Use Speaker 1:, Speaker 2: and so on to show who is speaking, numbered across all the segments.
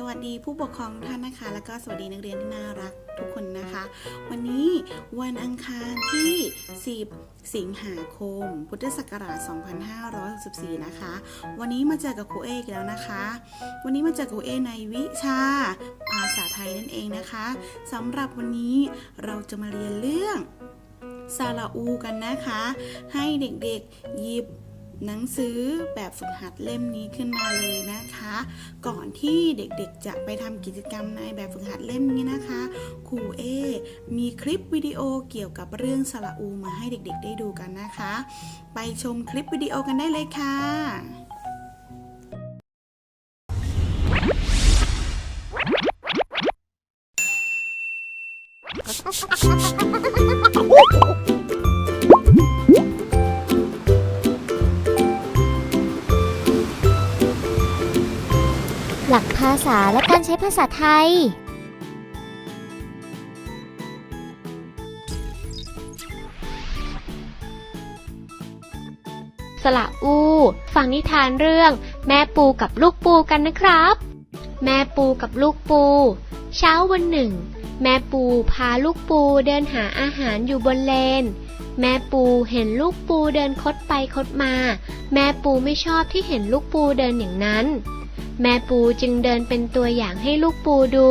Speaker 1: สวัสดีผู้ปกครองท่านนะคะ แล้วก็สวัสดีนักเรียนที่น่ารักทุกคนนะคะ วันนี้วันอังคารที่ 10 สิงหาคม พุทธศักราช 2564 นะคะ วันนี้มาเจอกับครูเอกแล้วนะคะ วันนี้มาเจอกับครูเอในวิชา ภาษาไทยนั่นเองนะคะสำหรับวันนี้เราจะมาเรียนเรื่องสระอูกันนะคะ ให้เด็กๆหยิบ หนังสือแบบฝึกหัดเล่มนี้ขึ้นมาเลยนะคะ ก่อนที่เด็กๆจะไปทำกิจกรรมในแบบฝึกหัดเล่มนี้นะคะครูเอมีคลิปวิดีโอเกี่ยวกับเรื่องสระอูมาให้เด็กๆ ได้ดูกันนะคะ ไปชมคลิปวิดีโอกันได้เลยค่ะ
Speaker 2: หลักภาษาและการใช้ภาษาไทย สละอู ฟังนิทานเรื่อง แม่ปูกับลูกปูกันนะครับ แม่ปูกับลูกปู เช้าวันหนึ่ง แม่ปูพาลูกปูเดินหาอาหารอยู่บนเลน แม่ปูเห็นลูกปูเดินคดไปคดมา แม่ปูไม่ชอบที่เห็นลูกปูเดินอย่างนั้น แม่ปูจึงเดินเป็นตัวอย่างให้ลูกปูดู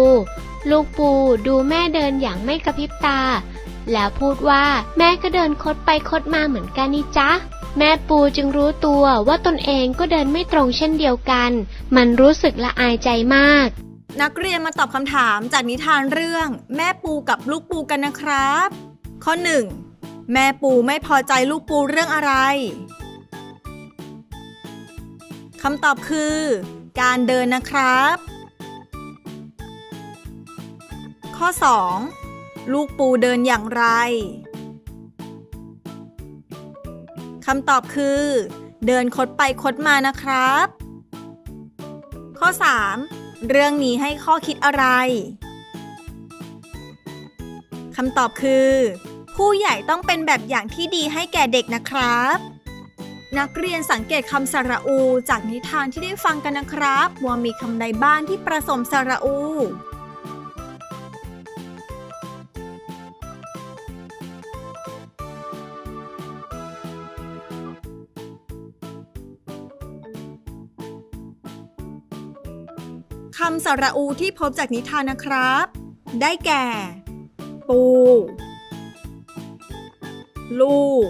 Speaker 2: ลูกปูดูแม่เดินอย่างไม่กระพริบตา แล้วพูดว่าแม่ก็เดินคดไปคดมาเหมือนกันนี่จ๊ะ แม่ปูจึงรู้ตัวว่าตนเองก็เดินไม่ตรงเช่นเดียวกัน มันรู้สึกละอายใจมาก
Speaker 3: นักเรียนมาตอบคำถามจากนิทานเรื่อง แม่ปูกับลูกปูกันนะครับ ข้อ 1. แม่ปูไม่พอใจลูกปูเรื่องอะไรคำตอบคือ การเดินนะครับ ข้อ 2. ลูกปูเดินอย่างไรคำตอบคือ เดินคดไปคดมานะครับ ข้อ 3. เรื่องนี้ให้ข้อคิดอะไรคำตอบคือ ผู้ใหญ่ต้องเป็นแบบอย่างที่ดีให้แก่เด็กนะครับ นักเรียนสังเกตคำสระอู จากนิทานที่ได้ฟังกันนะครับว่ามีคำใดบ้างที่ผสมสระอู คำสระอูที่พบจากนิทานนะครับ ได้แก่ ปู ลูก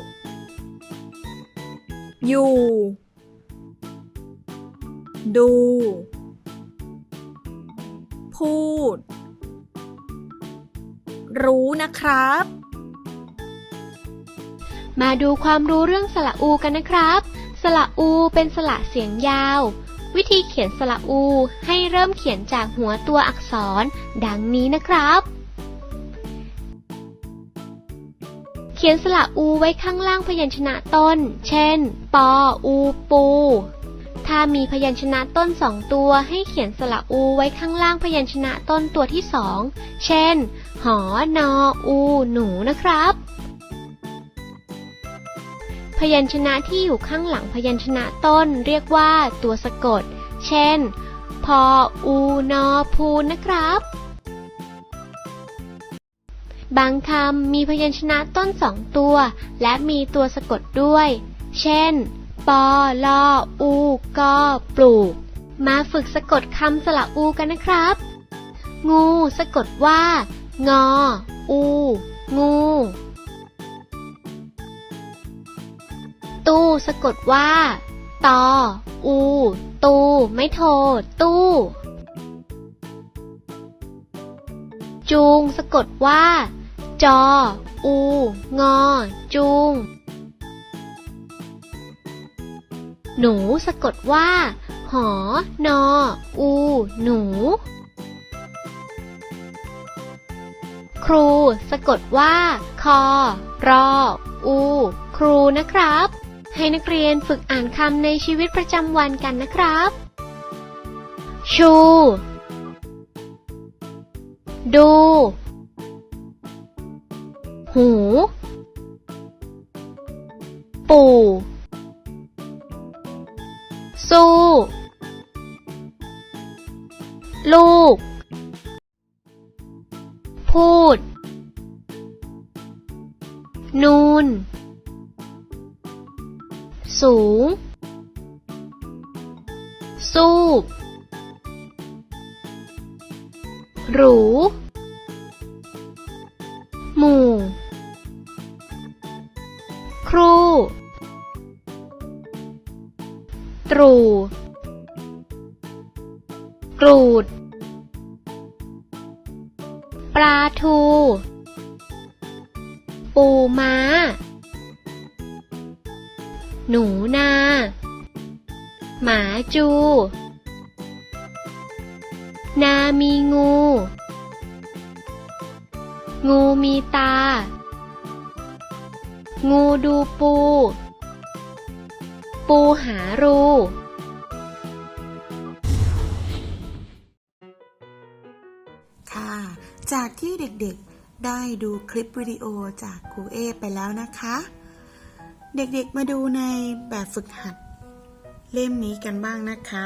Speaker 3: อยู่ ดู พูด รู้นะครับ
Speaker 2: มาดูความรู้เรื่องสระอูกันนะครับ สระอูเป็นสระเสียงยาว วิธีเขียนสระอูให้เริ่มเขียนจากหัวตัวอักษร ดังนี้นะครับ ขียนสระอูไว้ข้างล่างพยัญชนะต้น เช่น ปอ อู ปู ถ้ามีพยัญชนะต้นสองตัว ให้เขียนสระอูไว้ข้างล่างพยัญชนะต้นตัวที่สอง เช่น หอ นอ อู หนู นะครับ พยัญชนะที่อยู่ข้างหลังพยัญชนะต้นเรียกว่าตัวสะกด เช่น พอ อู นอ พู นะครับ บางคำมีพยัญชนะต้นสองตัว และมีตัวสะกดด้วย เช่น ปอลออูกอปลูก มาฝึกสะกดคำสระอูกันนะครับ งูสะกดว่า งอ อู งู ตู้สะกดว่า ตอ อู ตู ไม่โท ตู้ จูง สะกดว่า จอ อู งอ จูง หนูสะกดว่า หอ นอ อู หนู ครูสะกดว่า คอ รอ อู ครูนะครับ ให้นักเรียนฝึกอ่านคำในชีวิตประจำวันกันนะครับ ชู ดู หู ปู่ สู้ ลูก พูด นูน สูง สู หรู หมู่ ครู ตรู กรูด ปลาทู ปูม้า หนูนา หมาจู นามีงู งูมีตา งูดูปู ปูหารู
Speaker 1: ค่ะ จากที่เด็กๆได้ดูคลิปวิดีโอจากครูเอไปแล้วนะคะ เด็กๆมาดูในแบบฝึกหัด เล่มนี้กันบ้างนะคะ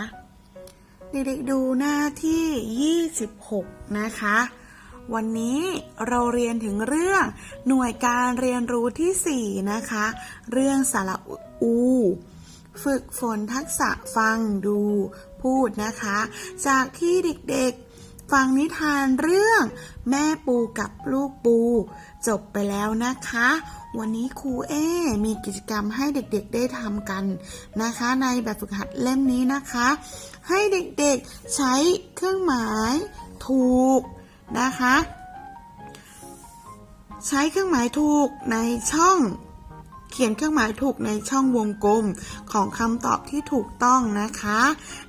Speaker 1: เด็กๆดูหน้าที่ 26 นะคะ วันนี้เราเรียนถึงเรื่องหน่วยการเรียนรู้ที่ 4 นะคะ เรื่องสระอู ฝึกฝนทักษะฟังดูพูดนะคะ จากที่เด็กๆฟังนิทานเรื่องแม่ปูกับลูกปู จบไปแล้วนะคะ วันนี้ครูเอมีกิจกรรมให้เด็กๆได้ทำกันนะคะ ในแบบฝึกหัดเล่มนี้นะคะ ให้เด็กๆใช้เครื่องหมายถูกนะคะ ใช้เครื่องหมายถูกในช่อง เขียนเครื่องหมายถูกในช่องวงกลมของคำตอบที่ถูกต้องนะคะ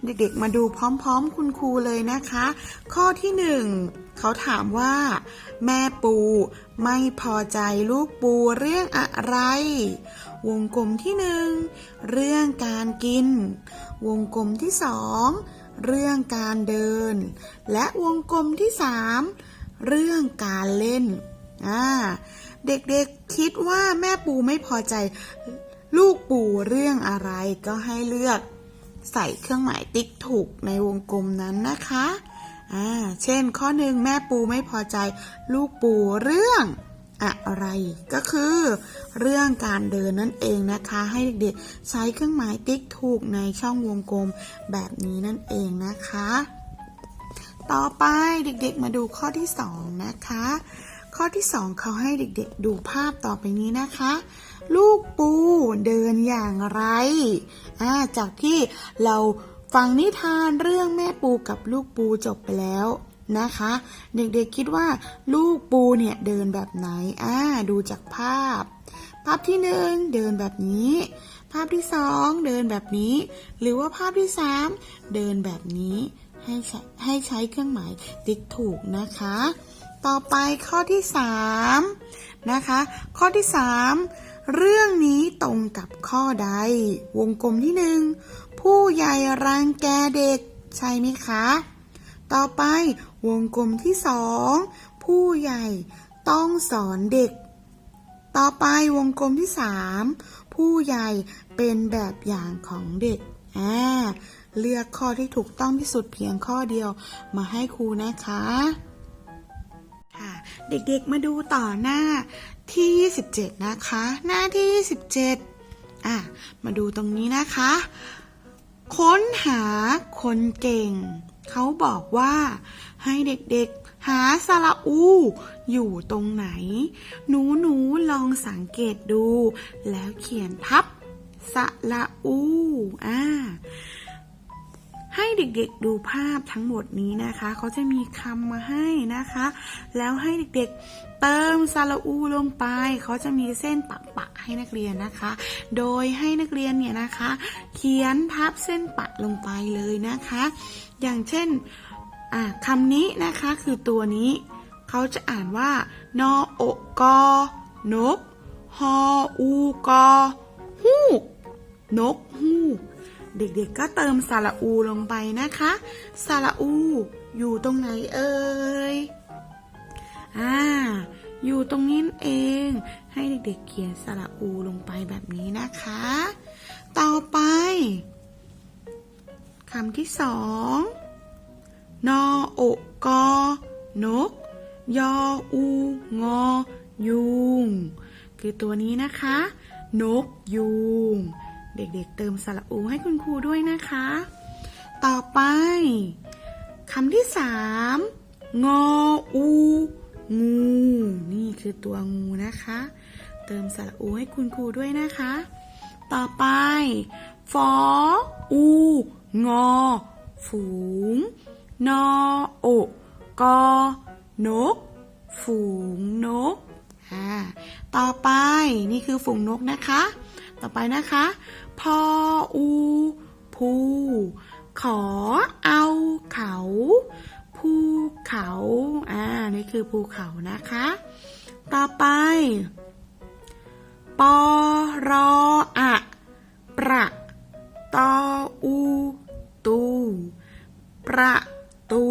Speaker 1: เด็กๆมาดูพร้อมๆคุณครูเลยนะคะ ข้อที่หนึ่งเขาถามว่า แม่ปูไม่พอใจลูกปูเรื่องอะไร วงกลมที่หนึ่งเรื่องการกิน วงกลมที่สองเรื่องการเดิน และวงกลมที่สามเรื่องการเล่นอ่า เด็กๆคิดว่าแม่ปูไม่พอใจ ลูกปูเรื่องอะไรก็ให้เลือก ใส่เครื่องหมายติ๊กถูกในวงกลมนั้นนะคะ อ่า เช่น ข้อหนึ่งแม่ปูไม่พอใจ ลูกปูเรื่องอะไรก็คือ เรื่องการเดินนั่นเองนะคะ ให้เด็กๆใช้เครื่องหมายติ๊กถูกในช่องวงกลมแบบนี้นั่นเองนะคะ ต่อไปเด็กๆมาดูข้อที่สองนะคะ ข้อที่สองเขาให้เด็กๆดูภาพต่อไปนี้นะคะ ลูกปูเดินอย่างไรอ่าจากที่เราฟังนิทานเรื่องแม่ปูกับลูกปูจบไปแล้วนะคะ เด็กๆคิดว่าลูกปูเนี่ยเดินแบบไหนอ่าดูจากภาพ ภาพที่หนึ่งเดินแบบนี้ ภาพที่สองเดินแบบนี้ หรือว่าภาพที่สามเดินแบบนี้ให้ใช้ให้ใช้เครื่องหมายติ๊กถูกนะคะ ต่อไปข้อที่สามนะคะข้อที่สามเรื่องนี้ตรงกับข้อใด วงกลมที่หนึ่งผู้ใหญ่รังแกเด็กใช่ไหมคะ ต่อไปวงกลมที่สองผู้ใหญ่ต้องสอนเด็ก ต่อไปวงกลมที่สามผู้ใหญ่เป็นแบบอย่างของเด็กอ่าเลือกข้อที่ถูกต้องที่สุดเพียงข้อเดียวมาให้ครูนะคะค่ะ เด็กๆมาดูต่อหน้าที่ 27 นะคะ หน้าที่ 27อะมาดูตรงนี้นะคะ ค้นหาคนเก่ง เขาบอกว่าให้เด็กๆ หาสระอู อยู่ตรงไหน หนูหนูๆลองสังเกตดู แล้วเขียนทับสระอู อ่า ให้เด็กๆดูภาพทั้งหมดนี้นะคะ เขาจะมีคำมาให้นะคะ แล้วให้เด็กๆเติมซาลาอูลงไป เขาจะมีเส้นปะปะให้นักเรียนนะคะ โดยให้นักเรียนเนี่ยนะคะ เขียนทับเส้นปะลงไปเลยนะคะ อย่างเช่นคำนี้นะคะคือตัวนี้ เขาจะอ่านว่านอโอกกนก ฮออูกอฮูกนกฮูก เด็กๆก็เติมสระอูลงไปนะคะสระอูอยู่ตรงไหนเอ่ยอ่าอยู่ตรงนี้เอง ให้เด็กๆเขียนสระอูลงไปแบบนี้นะคะ ต่อไปคำที่สองนอโอกอนก ยออูงอยุง คือตัวนี้นะคะ นกยุง เด็กๆเติมสระอูให้คุณครูด้วยนะคะ ต่อไปคำที่สามงออูงู นี่คือตัวงูนะคะ เติมสระอูให้คุณครูด้วยนะคะ ต่อไปฟออู งอ ฝูง นอโอกอนก ฝูงนก ต่อไปนี่คือฝูงนกนะคะ ต่อไปนะคะ พออูภูขอเอาเขาภูเขา อ่า นี่คือภูเขานะคะ ต่อไป ปอรออะประตออูตูประตู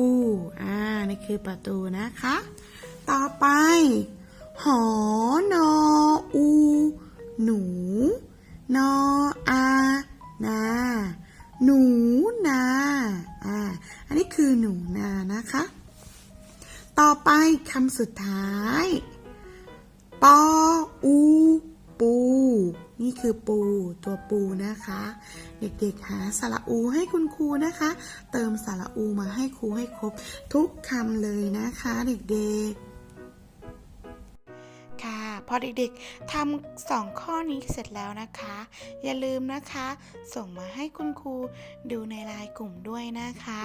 Speaker 1: อ่า นี่คือประตูนะคะ ต่อไป หอนออู หนู นออานา หนูนาอ่าอันนี้คือหนูนานะคะ ต่อไปคำสุดท้ายปออูปู นี่คือปูตัวปูนะคะ เด็กๆหาสระอูให้คุณครูนะคะ เติมสระอูมาให้ครูให้ครบทุกคำเลยนะคะ เด็กๆ พอเด็กๆทำสองข้อนี้เสร็จแล้วนะคะ อย่าลืมนะคะ ส่งมาให้คุณครูดูในไลน์กลุ่มด้วยนะคะ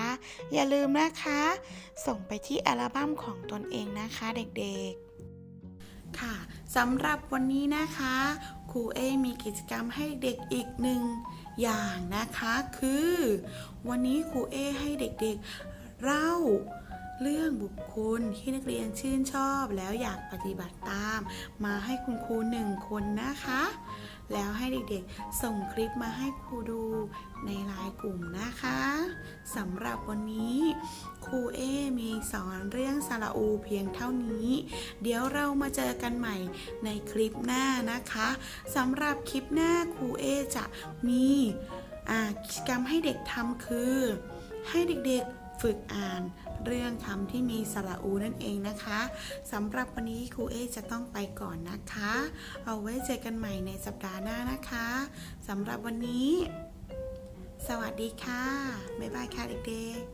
Speaker 1: อย่าลืมนะคะ ส่งไปที่อัลบั้มของตนเองนะคะเด็กๆค่ะสำหรับวันนี้นะคะครูเอมีกิจกรรมให้เด็กอีกหนึ่งอย่างนะคะ คือ วันนี้ครูเอให้เด็กๆเล่า เรื่องบุคคลที่นักเรียนชื่นชอบแล้วอยากปฏิบัติตาม มาให้คุณครูหนึ่งคนนะคะ แล้วให้เด็กๆ ส่งคลิปมาให้ครูดูในไลน์กลุ่มนะคะสำหรับวันนี้ครูเอมีสอนเรื่องสระอูเพียงเท่านี้ เดี๋ยวเรามาเจอกันใหม่ในคลิปหน้านะคะสำหรับคลิปหน้าครูเอจะมีกิจกรรมให้เด็กทำคือ ให้เด็กๆ ฝึกอ่านเรื่องคำที่มีสระอูนั่นเองนะคะสำหรับวันนี้ครูเอจะต้องไปก่อนนะคะ เอาไว้เจอกันใหม่ในสัปดาห์หน้านะคะสำหรับวันนี้ สวัสดีค่ะ บ๊ายบายค่ะเด็กๆ